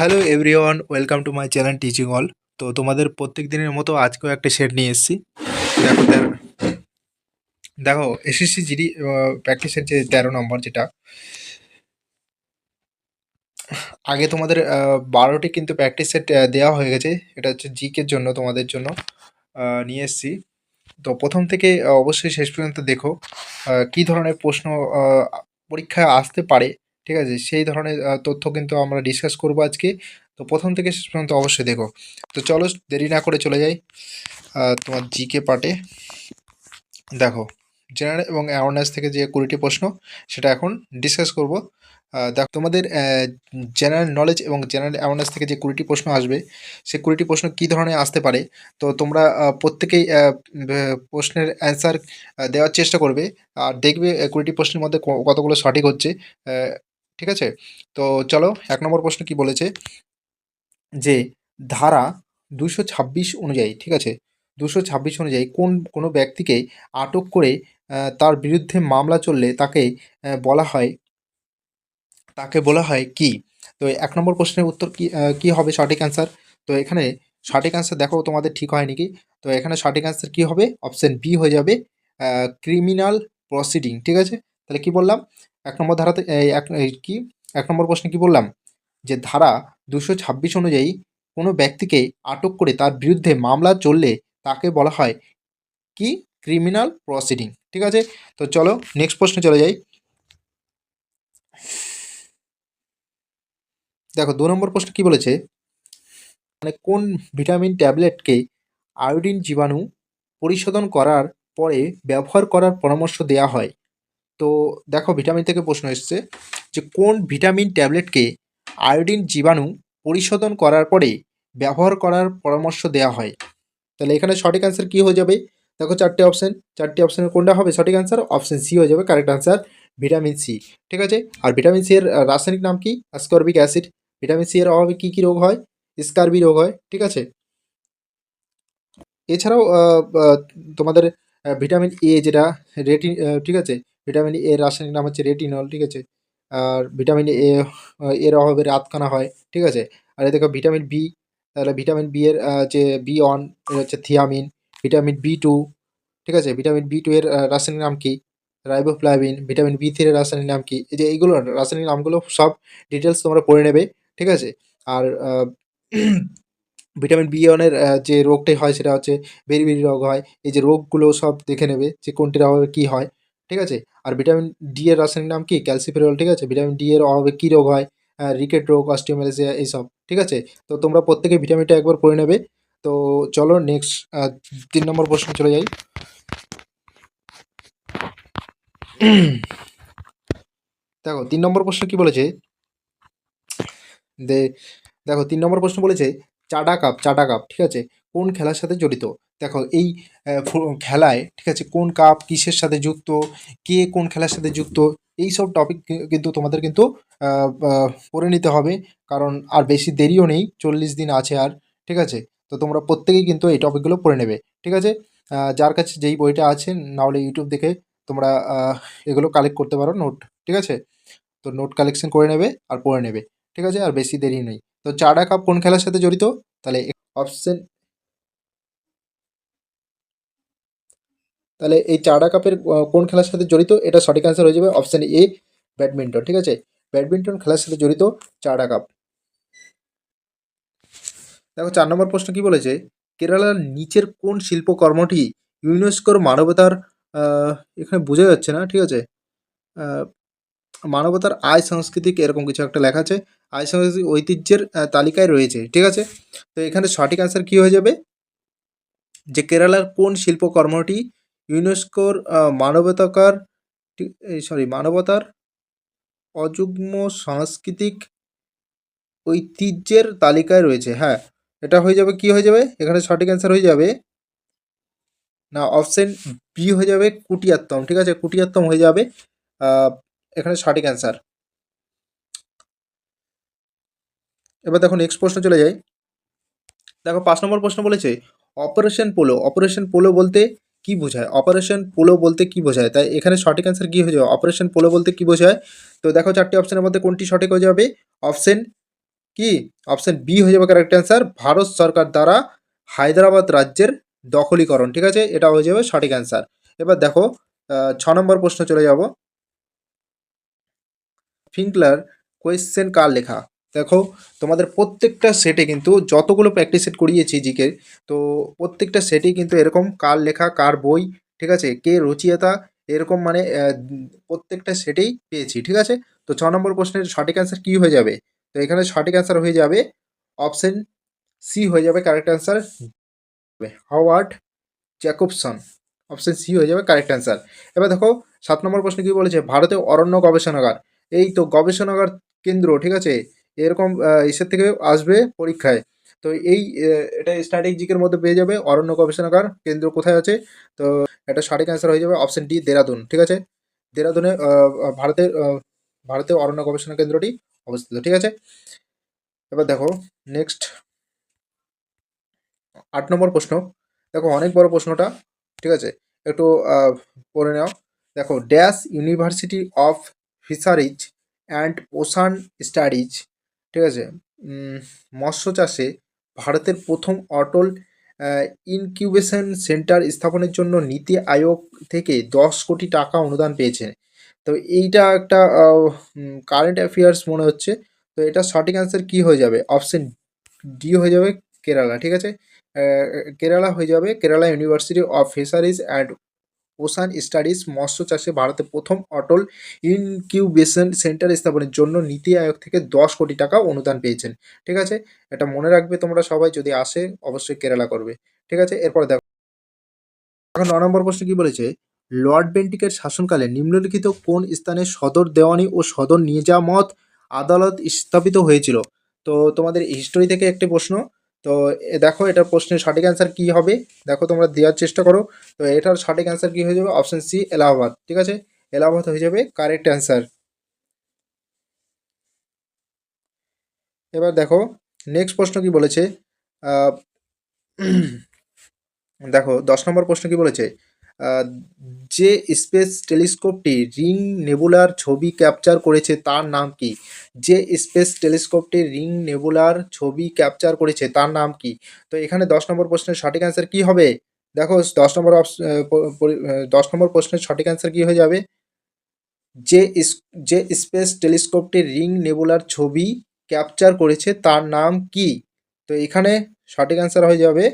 Hello everyone, welcome to my channel teaching all. তো তোমাদের প্রত্যেক দিনের মতো আজকেও একটা সেট নিয়ে এসেছি। দেখো দেখো, এসএসসি জিডি প্র্যাকটিস সেট যে তেরো নম্বর যেটা, আগে তোমাদের বারোটি কিন্তু প্র্যাকটিস সেট দেওয়া হয়ে গেছে। এটা হচ্ছে জিকের জন্য তোমাদের জন্য নিয়ে এসেছি। তো প্রথম থেকে অবশ্যই শেষ পর্যন্ত দেখো কী ধরনের প্রশ্ন পরীক্ষায় আসতে পারে। ঠিক আছে? সেই ধরনের তথ্য কিন্তু আমরা ডিসকাস করব আজকে। তো প্রথম থেকে শেষ পর্যন্ত অবশ্যই দেখো। তো চলো দেরি না করে চলে যাই তোমার জিকে পার্টে দেখো জেনারেল এবং অ্যাওয়ারনেস থেকে যে কুড়িটি প্রশ্ন, সেটা এখন ডিসকাস করব। দেখো, তোমাদের জেনারেল নলেজ এবং জেনারেল অ্যাওয়ারনেস থেকে যে কুড়িটি প্রশ্ন আসবে, সে কুড়িটি প্রশ্ন কী ধরনের আসতে পারে? তো তোমরা প্রত্যেকেই প্রশ্নের অ্যান্সার দেওয়ার চেষ্টা করবে। আর দেখবে কুড়িটি প্রশ্নের মধ্যে কতগুলো সঠিক হচ্ছে। ঠিক আছে? তো চলো, এক নম্বর প্রশ্ন কি বলেছে? যে ধারা দুশো ছাব্বিশ অনুযায়ী, ঠিক আছে? দুশো ছাব্বিশ অনুযায়ী কোন, কোনো ব্যক্তিকে আটক করে তার বিরুদ্ধে মামলা চললে তাকে বলা হয়, তাকে বলা হয় কি? তো এক নম্বর প্রশ্নের উত্তর কি কি হবে সঠিক অ্যান্সার তো এখানে সঠিক অ্যান্সার দেখো, তোমাদের ঠিক হয় নাকি? তো এখানে সঠিক অ্যান্সার কি হবে? অপশন বি হয়ে যাবে ক্রিমিনাল প্রসিডিং ঠিক আছে? তাহলে কি বললাম? এক নম্বর ধারাতে এই কি? এক নম্বর প্রশ্নে কি বললাম? যে ধারা দুশো ছাব্বিশ অনুযায়ী কোনো ব্যক্তিকে আটক করে তার বিরুদ্ধে মামলা চললে তাকে বলা হয় কি? Criminal proceeding. ঠিক আছে? তো চলো, নেক্সট প্রশ্নে চলে যাই। দেখো, দু নম্বর প্রশ্ন কি বলেছে? মানে কোন ভিটামিন ট্যাবলেটকে আয়োডিন জীবাণু পরিশোধন করার পরে ব্যবহার করার পরামর্শ দেওয়া হয়? তো দেখো ভিটামিন থেকে প্রশ্ন এসছে যে কোন ভিটামিন ট্যাবলেটকে আয়োডিন জীবাণু পরিশোধন করার পরে ব্যবহার করার পরামর্শ দেওয়া হয়? তাহলে এখানে সঠিক অ্যান্সার কী হয়ে যাবে? দেখো চারটে অপশন চারটে অপশনের কোনটা হবে? সঠিক অ্যান্সার অপশন সি হয়ে যাবে কারেক্ট অ্যান্সার ভিটামিন সি ঠিক আছে? আর ভিটামিন সি এর রাসায়নিক নাম কি? অ্যাসকর্বিক অ্যাসিড ভিটামিন সি এর অভাবে কী কী রোগ হয়? স্কারবি রোগ হয় ঠিক আছে? এছাড়াও তোমাদের ভিটামিন এ যেটা রেটি আহ, ঠিক আছে? ভিটামিন এ রাসায়নিক নাম হচ্ছে রেটিনল ঠিক আছে? আর ভিটামিন এ এর অভাবে রাতখানা হয়, ঠিক আছে? আর এই দেখো ভিটামিন বি তাহলে ভিটামিন বি এর যে বি ওয়ান হচ্ছে থিয়ামিন ভিটামিন বি টু ঠিক আছে? ভিটামিন বি টু এর রাসায়নিক নাম কি? রাইবোফ্লাভিন ভিটামিন বি থ্রি এর রাসায়নিক নাম কি? এই যে এইগুলো রাসায়নিক নামগুলো সব ডিটেলস তোমরা পড়ে নেবে, ঠিক আছে? আর ভিটামিন বি ওয়ানের যে রোগটাই হয় সেটা হচ্ছে বেরি বেরি রোগ হয়। এই যে রোগগুলো সব দেখে নেবে যে কোনটির অভাবে কী হয়, ঠিক আছে? ভিটামিন ডি এর রাসায়নিক নাম কি? ক্যালসিফেরল, ঠিক আছে? ভিটামিন ডি এর অভাবে কী রোগ হয়? রিকেট রোগ, অস্টিওমেলাসিয়া, এইসব, ঠিক আছে? তো তোমরা প্রত্যেকে ভিটামিনটা একবার পড়ে নেবে। তো চলো নেক্সট তিন নম্বর প্রশ্ন চলে যাই। দেখো, তিন নম্বর প্রশ্ন কি বলেছে? দেখো, তিন নম্বর প্রশ্ন বলেছে চাডা কাপ চাটা কাপ ঠিক আছে? কোন খেলার সাথে জড়িত? দেখো, এই খেলায়, ঠিক আছে, কোন কাপ কিসের সাথে যুক্ত, কে কোন খেলার সাথে যুক্ত, এই সব টপিক কিন্তু তোমাদের কিন্তু পড়ে নিতে হবে। কারণ আর বেশি দেরিও নেই, চল্লিশ দিন আছে আর, ঠিক আছে? তো তোমরা প্রত্যেকেই কিন্তু এই টপিকগুলো পড়ে নেবে, ঠিক আছে? যার কাছে যেই বইটা আছে নাহলে ইউটিউব দেখে তোমরা এগুলো কালেক্ট করতে পারো নোট ঠিক আছে? তো নোট কালেকশন করে নেবে আর পড়ে নেবে, ঠিক আছে? আর বেশি দেরি নেই। তো চাডা কাপ কোন খেলার সাথে জড়িত? তাহলে অপশন তাহলে এই চাডা কাপের কোন খেলার সাথে জড়িত? এটা সঠিক অ্যান্সার হয়ে যাবে অপশান এ ব্যাডমিন্টন ঠিক আছে? ব্যাডমিন্টন খেলার সাথে জড়িত চাডা কাপ দেখো, চার নম্বর প্রশ্ন কি বলেছে? কেরালার নিচের কোন শিল্পকর্মটি ইউনেস্কোর মানবতার এখানে বোঝা যাচ্ছে না, ঠিক আছে? মানবতার আয় সাংস্কৃতিক এরকম কিছু একটা লেখা আছে। আয় সাংস্কৃতিক ঐতিহ্যের তালিকায় রয়েছে, ঠিক আছে? তো এখানে সঠিক অ্যান্সার কি হয়ে যাবে? যে কেরালার কোন শিল্পকর্মটি ইউনেস্কোর মানবতাকার সরি, মানবতার অযুগ্ম সাংস্কৃতিক ঐতিহ্যের তালিকায় রয়েছে। হ্যাঁ এটা হয়ে যাবে, কি হয়ে যাবে? এখানে সঠিক অ্যান্সার হয়ে যাবে। না অপশন বি হয়ে যাবে কুটিয়াত্তম, ঠিক আছে? কুটিয়াত্তম হয়ে যাবে। এখানে সঠিক অ্যান্সার এবার দেখো নেক্সট প্রশ্ন চলে যাই। দেখো পাঁচ নম্বর প্রশ্ন বলেছে অপারেশন পোলো অপারেশন পোলো বলতে কি বোঝায়? অপারেশন পোলো বলতে কি বোঝায়? তাই এখানে সঠিক অ্যান্সার কি হয়ে যাবে? অপারেশন পোলো বলতে কি বোঝায়? তো দেখো চারটি অপশনের মধ্যে কোনটি সঠিক হয়ে যাবে? অপশন কি? অপশন বি হয়ে যাবে কারেক্ট অ্যান্সার ভারত সরকার দ্বারা হায়দ্রাবাদ রাজ্যের দখলীকরণ, ঠিক আছে? এটা হয়ে যাবে সঠিক অ্যান্সার এবার দেখো ছ নম্বর প্রশ্ন চলে যাব। ফিঙ্কলার কোয়েশ্চেন কার লেখা? দেখো, তোমাদের প্রত্যেকটা সেটে কিন্তু যতগুলো প্র্যাকটিস সেট করিয়েছি জিকে, তো প্রত্যেকটা সেটেই কিন্তু এরকম কার লেখা, কার বই, ঠিক আছে? কে রচয়িতা, এরকম মানে প্রত্যেকটা সেটেই পেয়েছি, ঠিক আছে? তো ছ নম্বর প্রশ্নের সঠিক অ্যান্সার কী হয়ে যাবে? তো এখানে সঠিক অ্যান্সার হয়ে যাবে অপশন সি হয়ে যাবে correct answer Howard Jacobson option C হয়ে যাবে কারেক্ট অ্যান্সার এবার দেখো, সাত নম্বর প্রশ্ন কী বলেছে? ভারতে অরণ্য গবেষণাগার। এই তো গবেষণাগার কেন্দ্র, ঠিক আছে? এরকম ইসের থেকে আসবে পরীক্ষায়। তো এই এটা স্ট্যাটিক জিকের মধ্যে পেয়ে যাবে অরণ্য গবেষণাগার কেন্দ্র কোথায় আছে? তো এটা সঠিক অ্যান্সার হয়ে যাবে অপশন ডি দেরাদুন ঠিক আছে? দেরাদুনে ভারতের ভারতের অরণ্য গবেষণা কেন্দ্রটি অবস্থিত, ঠিক আছে? এবার দেখো নেক্সট আট নম্বর প্রশ্ন। দেখো, অনেক বড় প্রশ্নটা, ঠিক আছে? একটু পড়ে নাও। দেখো dash university of fisheries and ocean studies ঠিক আছে? মৎস্য চাষে ভারতের প্রথম অটল ইনকিউবেশন সেন্টার স্থাপনের জন্য নীতি আয়োগ থেকে দশ কোটি টাকা অনুদান পেয়েছে। তো এইটা একটা কারেন্ট অ্যাফেয়ার্স মনে হচ্ছে। তো এটা সঠিক অ্যান্সার কী হয়ে যাবে? অপশন ডি হয়ে যাবে কেরালা, ঠিক আছে? কেরালা হয়ে যাবে Kerala university of fisheries and ocean studies মৎস্য চাষে ভারতের প্রথম অটল ইনকিউবেশন সেন্টার স্থাপনের জন্য নীতি আয়োগ থেকে দশ কোটি টাকা অনুদান পেয়েছেন। ঠিক আছে? এটা মনে রাখবে তোমরা সবাই, যদি আসে অবশ্যই কেরালা করবে। ঠিক আছে? এরপর দেখো। এখন ন নম্বর প্রশ্ন কি বলেছে? লর্ড বেন্টিকের শাসনকালে নিম্নলিখিত কোন স্থানে সদর দেওয়ানি ও সদর নিজামত আদালত স্থাপিত হয়েছিল? তো তোমাদের হিস্টোরি থেকে একটি প্রশ্ন। তো দেখো, এটার প্রশ্নের সঠিক অ্যান্সার কী হবে? দেখো, তোমরা দেওয়ার চেষ্টা করো। তো এটার সঠিক অ্যান্সার কী হয়ে যাবে? Option C Allahabad. ঠিক আছে? এলাহাবাদ হয়ে যাবে কারেক্ট অ্যান্সার এবার দেখো নেক্সট প্রশ্ন কি বলেছে? দেখো, দশ নম্বর প্রশ্ন কি বলেছে? যে স্পেস টেলিস্কোপটি রিং নেবুলার ছবি ক্যাপচার করেছে তার নাম কি? যে স্পেস টেলিস্কোপটি রিং নেবুলার ছবি ক্যাপচার করেছে তার নাম কি? তো এখানে দশ নম্বর প্রশ্নের সঠিক অ্যান্সার কি হবে? দেখো, দশ নম্বর দশ নম্বর প্রশ্নের সঠিক অ্যান্সার কি হয়ে যাবে? যে যে স্পেস টেলিস্কোপটি রিং নেবুলার ছবি ক্যাপচার করেছে তার নাম কি? তো এখানে সঠিক অ্যান্সার হয়ে যাবে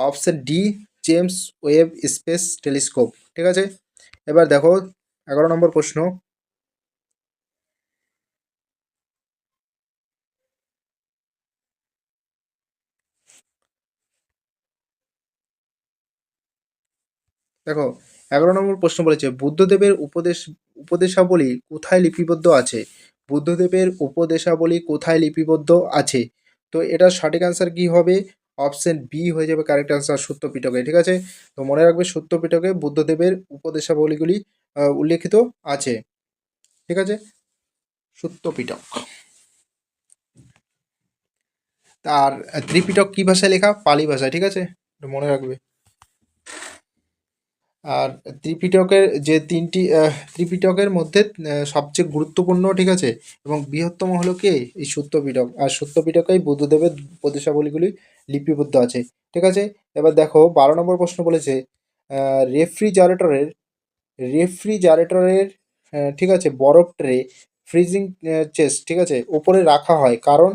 option D James Webb space telescope, ঠিক আছে? এবার দেখো, এগারো নম্বর প্রশ্ন। দেখো, এগারো নম্বর প্রশ্ন বলেছে, বুদ্ধদেবের উপদেশ, উপদেশাবলী কোথায় লিপিবদ্ধ আছে? বুদ্ধদেবের উপদেশাবলী কোথায় লিপিবদ্ধ আছে? তো এটার সঠিক অ্যান্সার কি হবে? অপশন বি হয়ে যাবে কারেক্ট অ্যান্সার সত্য ঠিক আছে? তো মনে রাখবে সত্য বুদ্ধদেবের উপদেশাবলীগুলি উল্লেখিত আছে। ঠিক আছে? সত্য পিটক আর ত্রিপিটক কি ভাষায় লেখা? পালি ভাষায়, ঠিক আছে? মনে রাখবে। আর ত্রিপিটকের যে তিনটি ত্রিপিটকের মধ্যে সবচেয়ে গুরুত্বপূর্ণ, ঠিক আছে? এবং বৃহত্তম হলো কে? এই সত্যপিটক আর সত্যপিটকেই বুদ্ধদেবের উপদেশাবলীগুলি লিপিবদ্ধ আছে। ঠিক আছে? এবার দেখো, বারো নম্বর প্রশ্ন বলেছে রেফ্রিজারেটরের রেফ্রিজারেটরের ঠিক আছে, বরফ ট্রে, ফ্রিজিং চেস্ট, ঠিক আছে ওপরে রাখা হয়। কারণ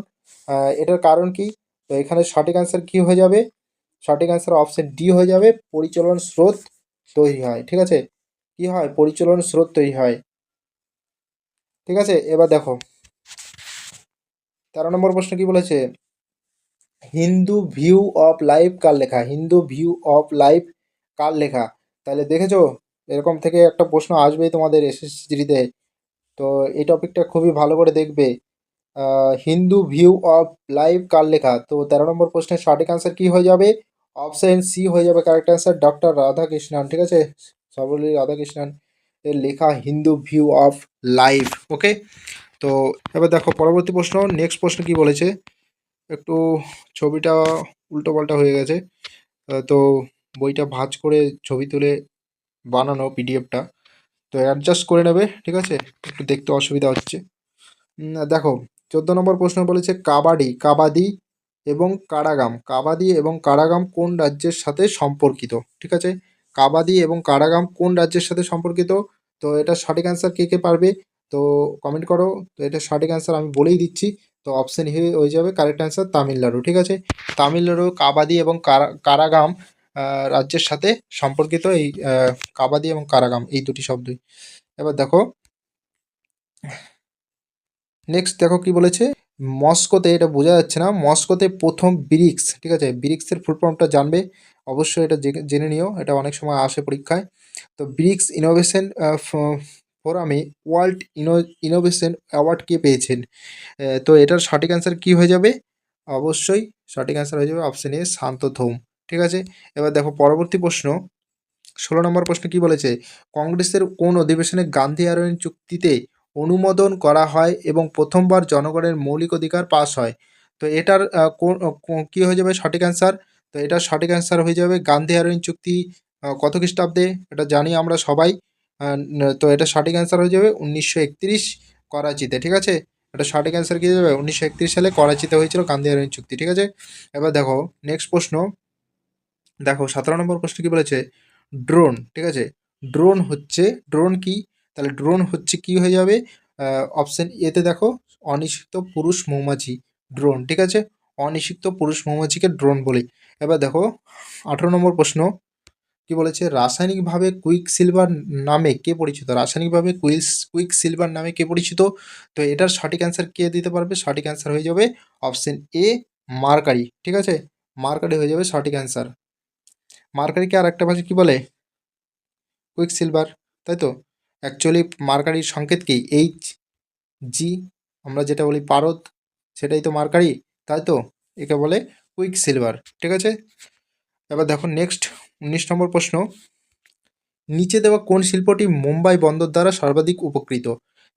এটার কারণ কি? তো এখানে সঠিক অ্যান্সার কি হয়ে যাবে? সঠিক অ্যান্সার অপশন ডি হয়ে যাবে, পরিচালন স্রোত তৈরি হয়। ঠিক আছে? কি হয়? পরিচালন স্রোত তৈরি হয়। ঠিক আছে? এবার দেখো, তেরো নম্বর প্রশ্ন কি বলেছে? হিন্দু ভিউ অফ লাইফ কার লেখা? হিন্দু ভিউ অফ লাইফ কার লেখা? তাহলে দেখেছ? এরকম থেকে একটা প্রশ্ন আসবেই তোমাদের এসএসসিতে তো এই টপিকটা খুবই ভালো করে দেখবে। হিন্দু ভিউ অফ লাইফ কার লেখা? তো তেরো নম্বর প্রশ্নের সঠিক অ্যান্সার কি হয়ে যাবে? অপশন সি হয়ে যাবে। Correct answer doctor Radhakrishnan. ঠিক আছে? সর্বপল্লী রাধাকৃষ্ণন এর লেখা Hindu view of life. Okay তো এবার দেখো, পরবর্তী প্রশ্ন। নেক্সট প্রশ্ন কি বলেছে? একটু ছবিটা উল্টো পাল্টা হয়ে গেছে। তো বইটা ভাঁজ করে ছবি তুলে বানানো পিডিএফটা। তো অ্যাডজাস্ট করে নেবে, ঠিক আছে? একটু দেখতে অসুবিধা হচ্ছে। দেখো, চোদ্দ নম্বর প্রশ্ন বলেছে কাবাডি কাবাডি এবং কারাগাম। কাবাডি এবং কারাগাম কোন রাজ্যের সাথে সম্পর্কিত? ঠিক আছে? কাবাডি এবং কারাগাম কোন রাজ্যের সাথে সম্পর্কিত? তো এটা সঠিক অ্যান্সার কে কে পারবে? তো কমেন্ট করো। তো এটা সঠিক অ্যান্সার আমি বলেই দিচ্ছি। তো অপশন হয়ে যাবে কারেক্ট অ্যান্সার তামিলনাড়ু, ঠিক আছে? তামিলনাড়ু, কাবাডি এবং কারাগাম রাজ্যের সাথে সম্পর্কিত এই কাবাডি এবং কারাগাম, এই দুটি শব্দই। এবার দেখো। নেক্সট দেখো কি বলেছে? মস্কোতে, এটা বোঝা যাচ্ছে না, মস্কোতে প্রথম ব্রিক্স ঠিক আছে? ব্রিক্সের ফুল ফর্মটা জানবে। অবশ্যই এটা জেনে নিও, এটা অনেক সময় আসে পরীক্ষায়। তো ব্রিক্স ইনোভেশন ফোরামে ওয়ার্ল্ড ইনো, ইনোভেশন অ্যাওয়ার্ড কে পেয়েছেন। তো এটার সঠিক অ্যান্সার কি হয়ে যাবে? অবশ্যই সঠিক অ্যান্সার হয়ে যাবে অপশন এ শান্ত থৌম। ঠিক আছে? এবার দেখো পরবর্তী প্রশ্ন। ষোলো নম্বর প্রশ্ন কি বলেছে? কংগ্রেসের কোন অধিবেশনে গান্ধী আরোহণ চুক্তিতে অনুমোদন করা হয় এবং প্রথমবার জনগণের মৌলিক অধিকার পাস হয়? তো এটার কো- হয়ে যাবে? সঠিক অ্যান্সার। তো এটার সঠিক অ্যান্সার হয়ে যাবে গান্ধী আরোহণ চুক্তি কত খ্রিস্টাব্দে? এটা জানি আমরা সবাই। তো এটা সঠিক অ্যান্সার হয়ে যাবে উনিশশো একত্রিশ করাচিতে, ঠিক আছে? এটা সঠিক অ্যান্সার কি যাবে? উনিশশো একত্রিশ সালে করাচিতে হয়েছিল আরোহণ চুক্তি, ঠিক আছে? এবার দেখো নেক্সট প্রশ্ন। দেখো, সতেরো নম্বর প্রশ্ন কি বলেছে? ড্রোন ঠিক আছে? ড্রোন হচ্ছে ড্রোন কি? তাহলে ড্রোন হচ্ছে কি হয়ে যাবে? অপশন এতে দেখো, অনিষিক্ত পুরুষ মৌমাছি ড্রোন ঠিক আছে? অনিষিক্ত পুরুষ মৌমাছিকে ড্রোন বলি। এবার দেখো, আঠেরো নম্বর প্রশ্ন। কি বলেছে? রাসায়নিকভাবে কুইক সিলভার নামে কে পরিচিত? রাসায়নিকভাবে কুইস কুইক সিলভার নামে কে পরিচিত? তো এটার সঠিক অ্যান্সার কে দিতে পারবে? সঠিক অ্যান্সার হয়ে যাবে অপশন এ মার্কারি। ঠিক আছে? মার্কারি হয়ে যাবে সঠিক অ্যান্সার মার্কারিকে আর একটা ভাষা কী বলে? Quicksilver. তাই তো? অ্যাকচুয়ালি মার্কারির সংকেত কি? এইচ জি আমরা যেটা বলি পারদ, সেটাই তো মার্কারি। তাই তো? একে বলে কুইক সিলভার। ঠিক আছে? এবার দেখো নেক্সট উনিশ নম্বর প্রশ্ন, নিচে দেওয়া কোন শিল্পটি মুম্বাই বন্দর দ্বারা সর্বাধিক উপকৃত?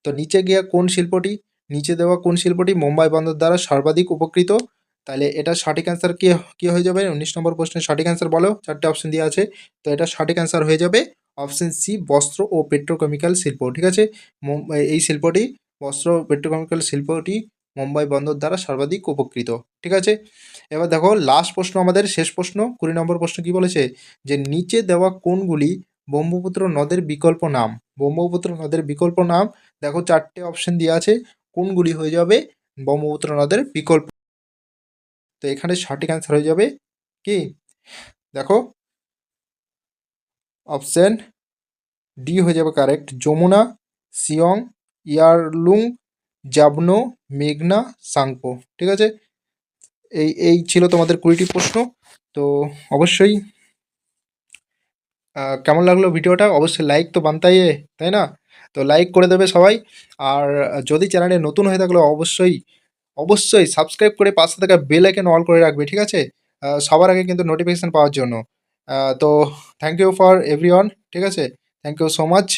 তো নিচে গিয়া কোন শিল্পটি, নিচে দেওয়া কোন শিল্পটি মুম্বাই বন্দর দ্বারা সর্বাধিক উপকৃত? তাহলে এটা সঠিক অ্যান্সার কি, কী হয়ে যাবে? উনিশ নম্বর প্রশ্নের সঠিক অ্যান্সার বলো, চারটে অপশন দেওয়া আছে। তো এটা সঠিক অ্যান্সার হয়ে যাবে অপশন সি বস্ত্র ও পেট্রোকেমিক্যাল শিল্প, ঠিক আছে? এই শিল্পটি, বস্ত্র পেট্রোকেমিক্যাল শিল্পটি মুম্বাই বন্দর দ্বারা সর্বাধিক উপকৃত। ঠিক আছে? এবার দেখো লাস্ট প্রশ্ন আমাদের, শেষ প্রশ্ন, কুড়ি নম্বর প্রশ্ন কি বলেছে? যে নিচে দেওয়া কোনগুলি ব্রহ্মপুত্র নদের বিকল্প নাম। ব্রহ্মপুত্র নদের বিকল্প নাম, দেখো চারটে অপশন দেওয়া আছে কোনগুলি হয়ে যাবে ব্রহ্মপুত্র নদের বিকল্প। তো এখানে সঠিক অ্যান্সার হয়ে যাবে কি? দেখো অপশন ডি হয়ে যাবে কারেক্ট যমুনা, সিয়ং, ইয়ারলুং জাবনো, মেঘনা সাংপো ঠিক আছে? এই এই ছিল তোমাদের কুড়িটি প্রশ্ন। তো অবশ্যই কেমন লাগল ভিডিওটা? অবশ্যই লাইক তো বানতাই তাই না? তো লাইক করে দেবে সবাই। আর যদি চ্যানেলে নতুন হয়ে থাকলে অবশ্যই অবশ্যই সাবস্ক্রাইব করে পাশে থাকা বেল আইকন অল করে রাখবে, ঠিক আছে? সবার আগে কিন্তু নোটিফিকেশান পাওয়ার জন্য। তো থ্যাংক ইউ ফর এভরিওয়ান ঠিক আছে? Thank you so much